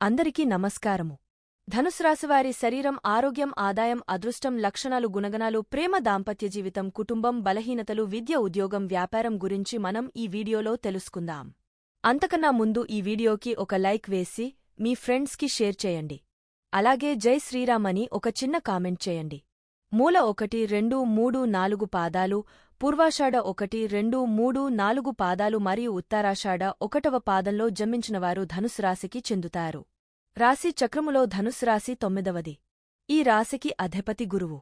అందరికీ నమస్కారము. ధనుస్రాశివారి శరీరం ఆరోగ్యం ఆదాయం అదృష్టం లక్షణాలు గుణగణాలు ప్రేమ దాంపత్య జీవితం కుటుంబం బలహీనతలు విద్య ఉద్యోగం వ్యాపారం గురించి మనం ఈ వీడియోలో తెలుసుకుందాం. అంతకన్నా ముందు ఈ వీడియోకి ఒక లైక్ వేసి మీ ఫ్రెండ్స్కి షేర్ చేయండి. అలాగే జై శ్రీరామని ఒక చిన్న కామెంట్ చేయండి. మూల ఒకటి రెండు మూడు నాలుగు పాదాలు పూర్వాషాఢ ఒకటి రెండు మూడు నాలుగు పాదాలు మరియు ఉత్తరాషాఢ ఒకటవ పాదంలో జన్మించినవారు ధనుసు రాశికి చెందుతారు. రాశి చక్రములో ధనుసు రాశి తొమ్మిదవది. ఈ రాశికి అధిపతి గురువు.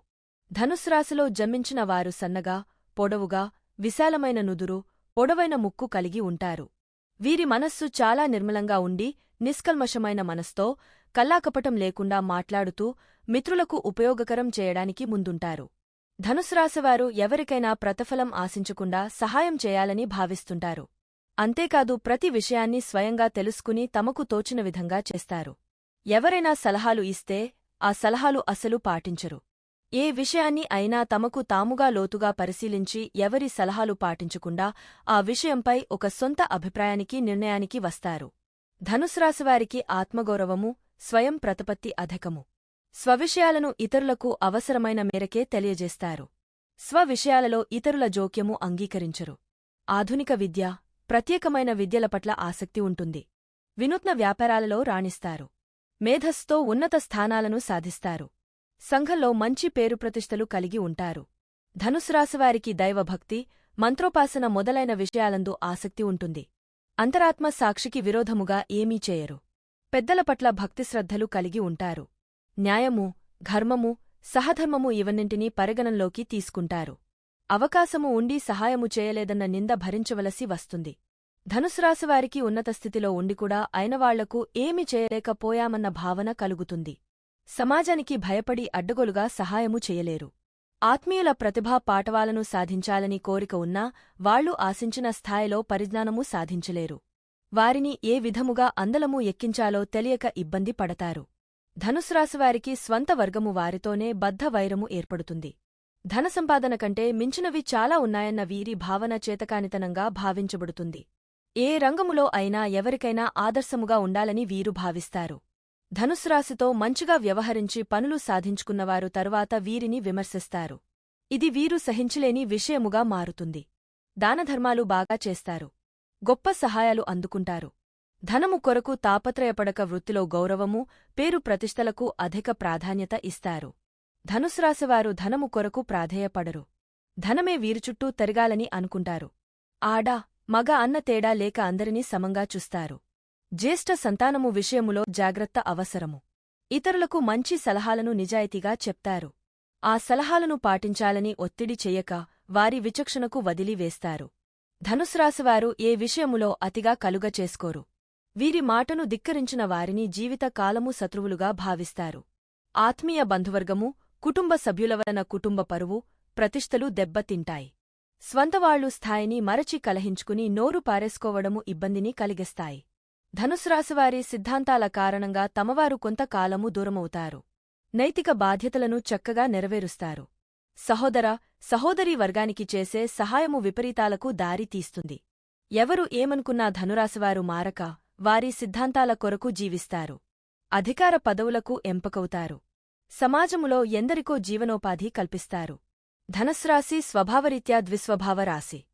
ధనుసు రాశిలో జన్మించిన వారు సన్నగా పొడవుగా విశాలమైన నుదురు పొడవైన ముక్కు కలిగి ఉంటారు. వీరి మనస్సు చాలా నిర్మలంగా ఉండి నిష్కల్మషమైన మనస్తో కల్లాకపటం లేకుండా మాట్లాడుతూ మిత్రులకు ఉపయోగకరం చేయడానికి ముందుంటారు. ధనుసురాశివారు ఎవరికైనా ప్రతిఫలం ఆశించకుండా సహాయం చేయాలని భావిస్తుంటారు. అంతేకాదు ప్రతి విషయాన్ని స్వయంగా తెలుసుకుని తమకు తోచిన విధంగా చేస్తారు. ఎవరైనా సలహాలు ఇస్తే ఆ సలహాలు అసలు పాటించరు. ఏ విషయాన్ని అయినా తమకు తాముగా లోతుగా పరిశీలించి ఎవరి సలహాలు పాటించకుండా ఆ విషయంపై ఒక సొంత అభిప్రాయానికి నిర్ణయానికి వస్తారు. ధనుసురాశివారికి ఆత్మగౌరవము స్వయం ప్రతిపత్తి అధికము. స్వవిషయాలను ఇతరులకు అవసరమైన మేరకే తెలియజేస్తారు. స్వవిషయాలలో ఇతరుల జోక్యము అంగీకరించరు. ఆధునిక విద్య ప్రత్యేకమైన విద్యల పట్ల ఆసక్తి ఉంటుంది. వినూత్న వ్యాపారాలలో రాణిస్తారు. మేధస్తో ఉన్నత స్థానాలను సాధిస్తారు. సంఘంలో మంచి పేరు ప్రతిష్టలు కలిగి ఉంటారు. ధనుసురాశివారికి దైవభక్తి మంత్రోపాసన మొదలైన విషయాలందు ఆసక్తి ఉంటుంది. అంతరాత్మ సాక్షికి విరోధముగా ఏమీ చేయరు. పెద్దల పట్ల భక్తిశ్రద్ధలు కలిగి ఉంటారు. న్యాయము ధర్మము సహధర్మము ఇవన్నింటినీ పరిగణంలోకి తీసుకుంటారు. అవకాశము ఉండి సహాయము చేయలేదన్న నింద భరించవలసి వస్తుంది. ధనుసురాశివారికి ఉన్నత స్థితిలో ఉండికూడా అయినవాళ్ళకు ఏమి చేయలేకపోయామన్న భావన కలుగుతుంది. సమాజానికి భయపడి అడ్డగోలుగా సహాయము చేయలేరు. ఆత్మీయుల ప్రతిభా పాటవాలను సాధించాలని కోరిక ఉన్నా వాళ్ళు ఆశించిన స్థాయిలో పరిజ్ఞానము సాధించలేరు. వారిని ఏ విధముగా అందలము ఎక్కించాలో తెలియక ఇబ్బంది పడతారు. ధనుసురాశివారికి స్వంత వర్గము వారితోనే బద్ధ వైరము ఏర్పడుతుంది. ధనసంపాదన కంటే మించినవి చాలా ఉన్నాయన్న వీరి భావన చేతకానితనంగా భావించబడుతుంది. ఏ రంగములో అయినా ఎవరికైనా ఆదర్శముగా ఉండాలని వీరు భావిస్తారు. ధనుసురాశితో మంచిగా వ్యవహరించి పనులు సాధించుకున్నవారు తరువాత వీరిని విమర్శిస్తారు. ఇది వీరు సహించలేని విషయముగా మారుతుంది. దానధర్మాలు బాగా చేస్తారు. గొప్ప సహాయాలు అందుకుంటారు. ధనము కొరకు తాపత్రయపడక వృత్తిలో గౌరవము పేరు ప్రతిష్టలకు అధిక ప్రాధాన్యత ఇస్తారు. ధనుస్రాశివారు ధనము కొరకు ప్రాధేయపడరు. ధనమే వీరిచుట్టూ తిరగాలని అనుకుంటారు. ఆడా మగ అన్న తేడా లేక అందరినీ సమంగా చూస్తారు. జ్యేష్ఠ సంతానము విషయములో జాగ్రత్త అవసరము. ఇతరులకు మంచి సలహాలను నిజాయితీగా చెప్తారు. ఆ సలహాలను పాటించాలని ఒత్తిడి చెయ్యక వారి విచక్షణకు వదిలివేస్తారు. ధనుస్రాశివారు ఏ విషయములో అతిగా కలుగ చేసుకోరు వీరి మాటను ధిక్కరించిన వారిని జీవితకాలము శత్రువులుగా భావిస్తారు. ఆత్మీయ బంధువర్గము కుటుంబ సభ్యుల వలన కుటుంబ పరువు ప్రతిష్టలు దెబ్బతింటాయి. స్వంతవాళ్ళు స్థాయిని మరచి కలహించుకుని నోరు పారేసుకోవడము ఇబ్బందిని కలిగిస్తాయి. ధనుసురాశివారి సిద్ధాంతాల కారణంగా తమవారు కొంతకాలము దూరమవుతారు. నైతిక బాధ్యతలను చక్కగా నెరవేరుస్తారు. సహోదర సహోదరీ వర్గానికి చేసే సహాయము విపరీతాలకు దారి తీస్తుంది ఎవరు ఏమనుకున్నా ధనురాశివారు మారక వారి సిద్ధాంతాల కొరకు జీవిస్తారు. అధికార పదవులకు ఎంపకవుతారు. సమాజములో ఎందరికో జీవనోపాధి కల్పిస్తారు. ధనస్రాశి స్వభావరీత్యా ద్విస్వభావ రాశి.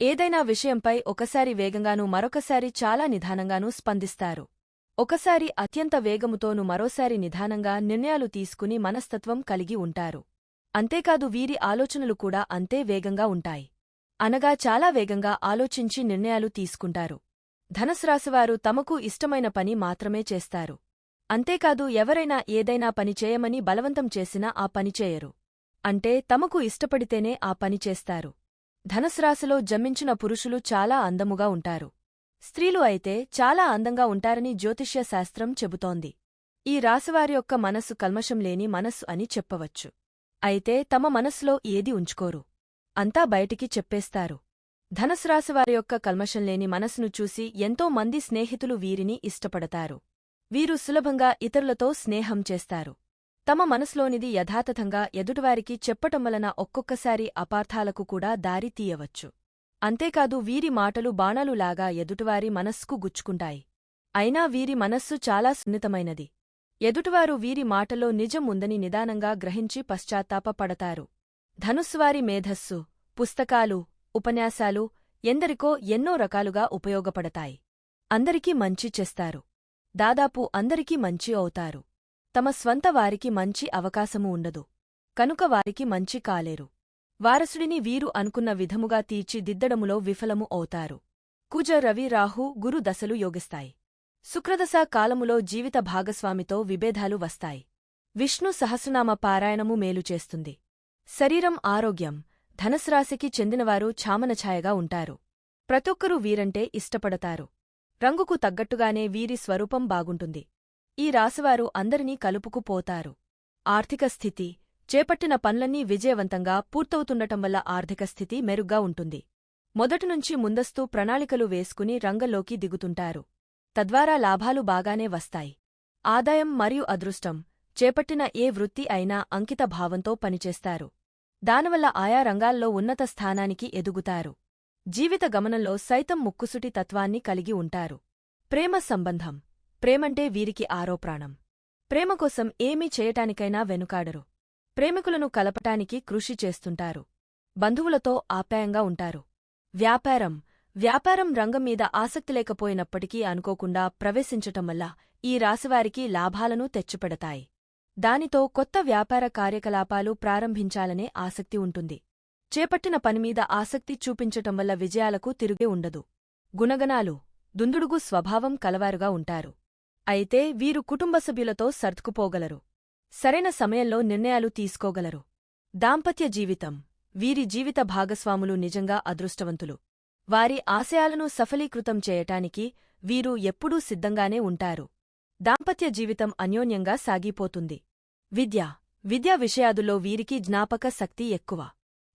ఏదైనా విషయంపై ఒకసారి వేగంగానూ మరొకసారి చాలా నిదానంగానూ స్పందిస్తారు. ఒకసారి అత్యంత వేగముతోనూ మరోసారి నిదానంగా నిర్ణయాలు తీసుకుని మనస్తత్వం కలిగి ఉంటారు. అంతేకాదు వీరి ఆలోచనలు కూడా అంతే వేగంగా ఉంటాయి. అనగా చాలా వేగంగా ఆలోచించి నిర్ణయాలు తీసుకుంటారు. ధనస్రాశివారు తమకు ఇష్టమైన పని మాత్రమే చేస్తారు. అంతేకాదు ఎవరైనా ఏదైనా పని చేయమని బలవంతం చేసినా ఆ పని చేయరు. అంటే తమకు ఇష్టపడితేనే ఆ పని చేస్తారు. ధనస్రాశిలో జన్మించిన పురుషులు చాలా అందముగా ఉంటారు. స్త్రీలు అయితే చాలా అందంగా ఉంటారని జ్యోతిష్య శాస్త్రం చెబుతోంది. ఈ రాశివారి యొక్క మనస్సు కల్మషం లేని మనస్సు అని చెప్పవచ్చు. అయితే తమ మనస్సులో ఏది ఉంచుకోరు. అంతా బయటికి చెప్పేస్తారు. ధనస్రాశివారి యొక్క కల్మషం లేని మనసును చూసి ఎంతో మంది స్నేహితులు వీరిని ఇష్టపడతారు. వీరు సులభంగా ఇతరులతో స్నేహం చేస్తారు. తమ మనసులోనిది యథాతథంగా ఎదుటివారికి చెప్పటం వలన ఒక్కొక్కసారి అపార్థాలకు కూడా దారి తీయవచ్చు. అంతేకాదు వీరి మాటలు బాణాలులాగా ఎదుటివారి మనస్సుకు గుచ్చుకుంటాయి. అయినా వీరి మనస్సు చాలా సున్నితమైనది. ఎదుటివారు వీరి మాటలో నిజం ఉందని నిదానంగా గ్రహించి పశ్చాత్తాపపడతారు. ధనుస్వారి మేధస్సు పుస్తకాలు ఉపన్యాసాలు ఎందరికో ఎన్నో రకాలుగా ఉపయోగపడతాయి. అందరికీ మంచి చేస్తారు. దాదాపు అందరికీ మంచి అవుతారు. తమ స్వంత వారికి మంచి అవకాశము ఉండదు. కనుక వారికి మంచి కాలేరు. వారసుడిని వీరు అనుకున్న విధముగా తీర్చిదిద్దడములో విఫలము అవుతారు. కుజ రవి రాహు గురు దశలు యోగిస్తాయి. శుక్రదశ కాలములో జీవిత భాగస్వామితో విభేదాలు వస్తాయి. విష్ణు సహస్రనామ పారాయణము మేలు చేస్తుంది. శరీరం ఆరోగ్యం. ధనస్రాశికి చెందినవారు ఛామనఛాయగా ఉంటారు. ప్రతొక్కరూ వీరంటే ఇష్టపడతారు. రంగుకు తగ్గట్టుగానే వీరి స్వరూపం బాగుంటుంది. ఈ రాశివారు అందరినీ కలుపుకుపోతారు ఆర్థిక స్థితి చేపట్టిన పనులన్నీ విజయవంతంగా పూర్తవుతుండటం వల్ల ఆర్థిక స్థితి మెరుగ్గా ఉంటుంది. మొదటినుంచి ముందస్తు ప్రణాళికలు వేసుకుని రంగంలోకి దిగుతుంటారు. తద్వారా లాభాలు బాగానే వస్తాయి. ఆదాయం మరియు అదృష్టం చేపట్టిన ఏ వృత్తి అయినా అంకిత భావంతో పనిచేస్తారు. దానివల్ల ఆయా రంగాల్లో ఉన్నత స్థానానికి ఎదుగుతారు. జీవిత గమనంలో సైతం ముక్కుసుటి తత్వాన్ని కలిగి ఉంటారు. ప్రేమ సంబంధం. ప్రేమంటే వీరికి ఆరోప్రాణం ప్రేమ కోసం ఏమీ చేయటానికైనా వెనుకాడరు. ప్రేమికులను కలపటానికి కృషి చేస్తుంటారు. బంధువులతో ఆప్యాయంగా ఉంటారు. వ్యాపారం. వ్యాపారం రంగం మీద ఆసక్తి లేకపోయినప్పటికీ అనుకోకుండా ప్రవేశించటం వల్ల ఈ రాశివారికి లాభాలను తెచ్చిపెడతాయి. దానితో కొత్త వ్యాపార కార్యకలాపాలు ప్రారంభించాలనే ఆసక్తి ఉంటుంది. చేపట్టిన పనిమీద ఆసక్తి చూపించటం వల్ల విజయాలకు తిరుగే ఉండదు. గుణగణాలు దుందుడుగు స్వభావం కలవారుగా ఉంటారు. అయితే వీరు కుటుంబ సభ్యులతో సర్దుకుపోగలరు. సరైన సమయంలో నిర్ణయాలు తీసుకోగలరు. దాంపత్య జీవితం వీరి జీవిత భాగస్వాములు నిజంగా అదృష్టవంతులు. వారి ఆశయాలను సఫలీకృతం చేయటానికి వీరు ఎప్పుడూ సిద్ధంగానే ఉంటారు. దాంపత్య జీవితం అన్యోన్యంగా సాగిపోతుంది. విద్య. విద్యా విషయాదుల్లో వీరికి జ్ఞాపక శక్తి ఎక్కువ.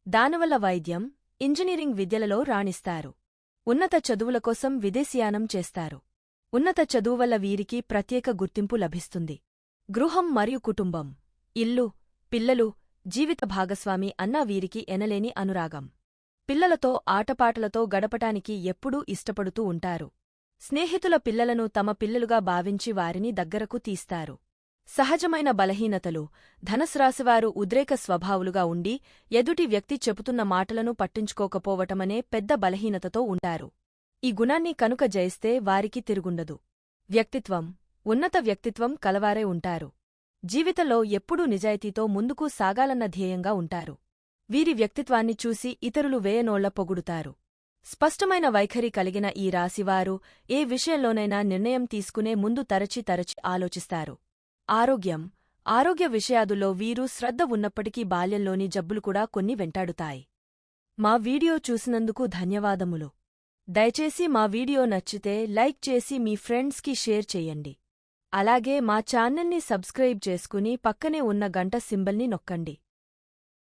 దానివల్ల వైద్యం ఇంజనీరింగ్ విద్యలలో రాణిస్తారు. ఉన్నత చదువుల కోసం విదేశీయానం చేస్తారు. ఉన్నత చదువు వల్ల వీరికి ప్రత్యేక గుర్తింపు లభిస్తుంది. గృహం మరియు కుటుంబం. ఇల్లు పిల్లలు జీవిత భాగస్వామి అన్నా వీరికి ఎనలేని అనురాగం. పిల్లలతో ఆటపాటలతో గడపటానికి ఎప్పుడూ ఇష్టపడుతూ ఉంటారు. స్నేహితుల పిల్లలను తమ పిల్లలుగా భావించి వారిని దగ్గరకు తీస్తారు. సహజమైన బలహీనతలు ధనస్రాశివారు ఉద్రేక స్వభావులుగా ఉండి ఎదుటి వ్యక్తి చెబుతున్న మాటలను పట్టించుకోకపోవటమనే పెద్ద బలహీనతతో ఉంటారు. ఈ గుణాన్ని కనుక జయిస్తే వారికి తిరుగుండదు. వ్యక్తిత్వం ఉన్నత వ్యక్తిత్వం కలవారే ఉంటారు. జీవితంలో ఎప్పుడూ నిజాయితీతో ముందుకు సాగాలన్న ధ్యేయంగా ఉంటారు. వీరి వ్యక్తిత్వాన్ని చూసి ఇతరులు వేయనోళ్ళ పొగుడుతారు. స్పష్టమైన వైఖరి కలిగిన ఈ రాశివారు ఏ విషయంలోనైనా నిర్ణయం తీసుకునే ముందు తరచి తరచి ఆలోచిస్తారు. ఆరోగ్యం. ఆరోగ్య విషయాదుల్లో వీరు శ్రద్ధ ఉన్నప్పటికీ బాల్యంలోని జబ్బులు కూడా కొన్ని వెంటాడుతాయి. మా వీడియో చూసినందుకు ధన్యవాదములు. దయచేసి మా వీడియో నచ్చితే లైక్ చేసి మీ ఫ్రెండ్స్కి షేర్ చేయండి. అలాగే మా ఛానల్ని సబ్స్క్రైబ్ చేసుకుని పక్కనే ఉన్న గంట సింబల్ని నొక్కండి.